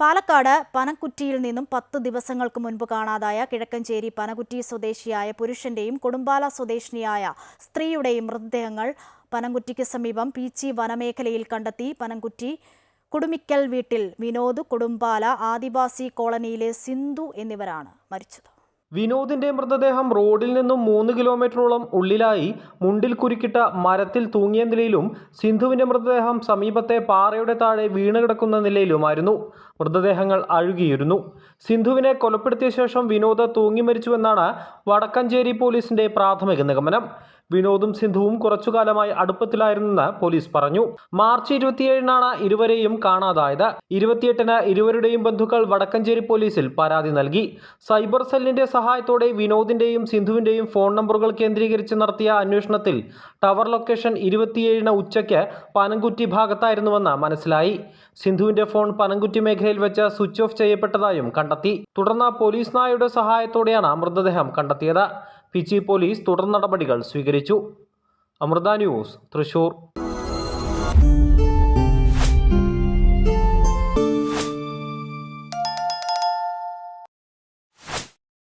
പാലക്കാട് പനക്കുറ്റിയിൽ നിന്നും പത്ത് ദിവസങ്ങൾക്ക് മുൻപ് കാണാതായ കിഴക്കഞ്ചേരി പനകുറ്റി സ്വദേശിയായ പുരുഷന്റെയും കുടുംബാല സ്വദേശിനിയായ സ്ത്രീയുടെയും മൃതദേഹങ്ങൾ പനംകുറ്റിക്ക് സമീപം പീച്ചി വനമേഖലയിൽ കണ്ടെത്തി. പനംകുറ്റി കുടുമിക്കൽ വീട്ടിൽ വിനോദ് കുടുംബാല ആദിവാസി കോളനിയിലെ സിന്ധു എന്നിവരാണ് മരിച്ചത്. വിനോദിന്റെ മൃതദേഹം റോഡിൽ നിന്നും മൂന്ന് കിലോമീറ്ററോളം ഉള്ളിലായി മുണ്ടിൽ കുരുക്കിട്ട മരത്തിൽ തൂങ്ങിയ നിലയിലും സിന്ധുവിന്റെ മൃതദേഹം സമീപത്തെ പാറയുടെ താഴെ വീണ് കിടക്കുന്ന നിലയിലുമായിരുന്നു. മൃതദേഹങ്ങൾ അഴുകിയിരുന്നു. സിന്ധുവിനെ കൊലപ്പെടുത്തിയ ശേഷം വിനോദ് തൂങ്ങി മരിച്ചുവെന്നാണ് വടക്കഞ്ചേരി പോലീസിന്റെ പ്രാഥമിക നിഗമനം. വിനോദും സിന്ധുവും കുറച്ചുകാലമായി അടുപ്പത്തിലായിരുന്നെന്ന് പോലീസ് പറഞ്ഞു. മാർച്ച് ഇരുപത്തിയേഴിനാണ് ഇരുവരെയും കാണാതായത്. ഇരുപത്തിയെട്ടിന് ഇരുവരുടെയും ബന്ധുക്കൾ വടക്കഞ്ചേരി പോലീസിൽ പരാതി നൽകി. സൈബർ സെല്ലിന്റെ സഹായത്തോടെ വിനോദിന്റെയും സിന്ധുവിന്റെയും ഫോൺ നമ്പറുകൾ കേന്ദ്രീകരിച്ച് നടത്തിയ അന്വേഷണത്തിൽ ടവർ ലൊക്കേഷൻ ഇരുപത്തിയേഴിന് ഉച്ചയ്ക്ക് പനംകുറ്റി ഭാഗത്തായിരുന്നുവെന്ന് മനസ്സിലായി. സിന്ധുവിന്റെ ഫോൺ പനംകുറ്റി മേഖലയിൽ വെച്ച് സ്വിച്ച് ഓഫ് ചെയ്യപ്പെട്ടതായും കണ്ടെത്തി. തുടർന്ന് പോലീസ് നായയുടെ സഹായത്തോടെയാണ് മൃതദേഹം കണ്ടെത്തിയത്. പിച്ചി പോലീസ് തുടർ നടപടികൾ സ്വീകരിച്ചു. അമൃത ന്യൂസ് തൃശൂർ.